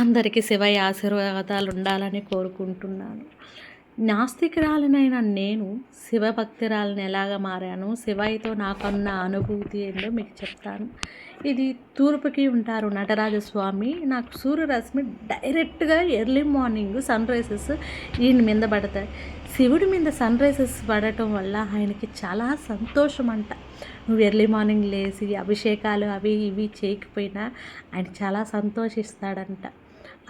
అందరికీ శివయ్య ఆశీర్వాదాలు ఉండాలని కోరుకుంటున్నాను. నాస్తికురాలినైన నేను శివభక్తిరాలను ఎలాగ మారాను? శివయ్యతో నాకున్న అనుభూతి ఏంటో మీకు చెప్తాను. ఇది తూర్పుకి ఉంటారు నటరాజస్వామి. నాకు సూర్యరశ్మి డైరెక్ట్గా ఎర్లీ మార్నింగ్ సన్ రైజెస్ ఈయన మీద పడతాయి. శివుడి మీద సన్ రైజెస్ పడటం వల్ల ఆయనకి చాలా సంతోషం అంట నువ్వు ఎర్లీ మార్నింగ్ లేచి అభిషేకాలు అవి ఇవి చేయకపోయినా ఆయన చాలా సంతోషిస్తాడంట.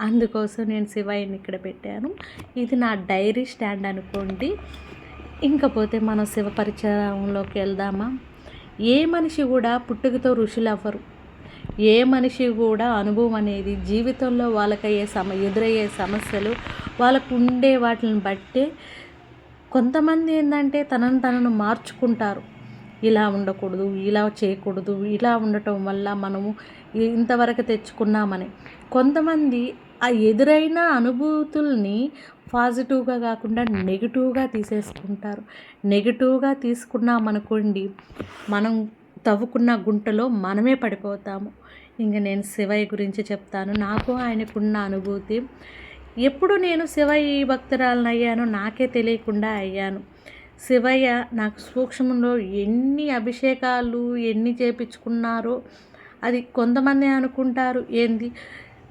అందుకోసం నేను శివయ్యని ఇక్కడ పెట్టాను. ఇది నా డైరీ స్టాండ్ అనుకోండి. ఇంకపోతే మనం శివ పరిచయంలోకి వెళ్దామా? ఏ మనిషి కూడా పుట్టుకతో ఋషులు అవ్వరు ఏ మనిషి కూడా అనుభవం అనేది జీవితంలో వాళ్ళకయ్యే సమ ఎదురయ్యే సమస్యలు వాళ్ళకు ఉండే వాటిని బట్టే కొంతమంది ఏంటంటే తనను తనను మార్చుకుంటారు. ఇలా ఉండకూడదు ఇలా చేయకూడదు ఇలా ఉండటం వల్ల మనము ఇంతవరకు తెచ్చుకున్నామని. కొంతమంది ఆ ఎదురైన అనుభూతుల్ని పాజిటివ్గా కాకుండా నెగిటివ్గా తీసేసుకుంటారు. నెగిటివ్గా తీసుకున్నామనుకోండి మనం తవ్వుకున్న గుంటలో మనమే పడిపోతాము. ఇంక నేను శివయ్య గురించి చెప్తాను. నాకు ఆయనకున్న అనుభూతి ఎప్పుడు నేను శివయ్య భక్తురాలను అయ్యానో నాకే తెలియకుండా అయ్యాను. శివయ్య నాకు సూక్ష్మంలో ఎన్ని అభిషేకాలు ఎన్ని చేపించుకున్నారో అది కొంతమంది అనుకుంటారు. ఏంది?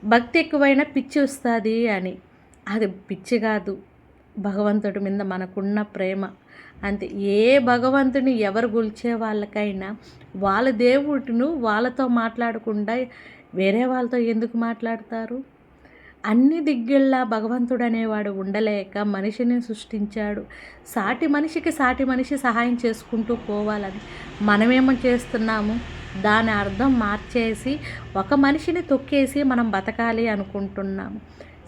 భక్తి ఎక్కువైనా పిచ్చి వస్తుంది అని. అది పిచ్చి కాదు. భగవంతుడి మీద మనకున్న ప్రేమ. అంతే. ఏ భగవంతుని ఎవరు గొలిచే వాళ్ళకైనా వాళ్ళ దేవుడిను వాళ్ళతో మాట్లాడకుండా వేరే వాళ్ళతో ఎందుకు మాట్లాడతారు? అన్ని దిగ్గళ్ళ భగవంతుడు అనేవాడు ఉండలేక మనిషిని సృష్టించాడు. సాటి మనిషికి సాటి మనిషి సహాయం చేసుకుంటూ పోవాలని మనమేమో చేస్తున్నాము? దాని అర్థం మార్చేసి ఒక మనిషిని తొక్కేసి మనం బతకాలి అనుకుంటున్నాము.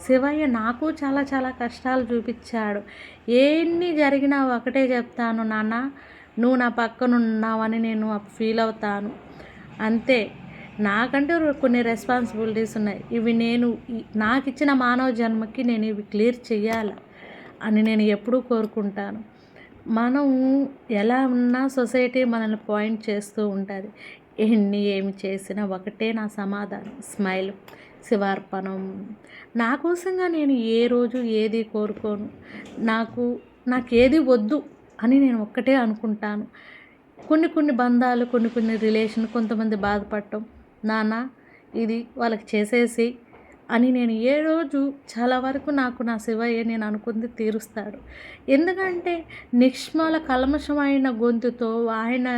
శివయ్య నాకు చాలా చాలా కష్టాలు చూపించాడు. ఎన్ని జరిగినా ఒకటే చెప్తాను నాన్న నువ్వు నా పక్కనున్నావని నేను ఫీల్ అవుతాను. అంతే. నాకంటూ కొన్ని రెస్పాన్సిబిలిటీస్ ఉన్నాయి. ఇవి నేను నాకు ఇచ్చిన మానవ జన్మకి నేను ఇవి క్లియర్ చేయాలి అని నేను ఎప్పుడూ కోరుకుంటాను. మనం ఎలా ఉన్నా సొసైటీ మనల్ని పాయింట్ చేస్తూ ఉంటుంది. ఎన్ని ఏమి చేసినా ఒకటే నా సమాధానం స్మైల్ శివార్పణం. నా కోసంగా నేను ఏ రోజు ఏది కోరుకోను. నాకు నాకు ఏది వద్దు అని నేను ఒక్కటే అనుకుంటాను. కొన్ని కొన్ని బంధాలు కొన్ని కొన్ని రిలేషన్ కొంతమంది బాధపడటం. నాన్న ఇది వాళ్ళకి చేసేసి అని నేను ఏ రోజు చాలా వరకు నాకు నా శివయ్య నేను అనుకుంది తీరుస్తాడు. ఎందుకంటే నిష్మల కల్మషమైన గొంతుతో ఆయన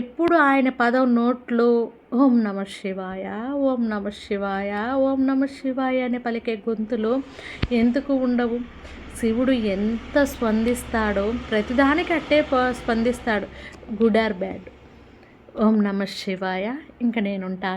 ఎప్పుడు ఆయన పదం నోట్లో ఓం నమ శివాయ ఓం నమ శివాయ ఓం నమ శివాయ అనే పలికే గొంతులో ఎందుకు ఉండవు? శివుడు ఎంత స్పందిస్తాడో ప్రతిదానికి అట్టే స్పందిస్తాడు. Good or bad. ఓం నమ శివాయ. ఇంకా నేనుంటాను.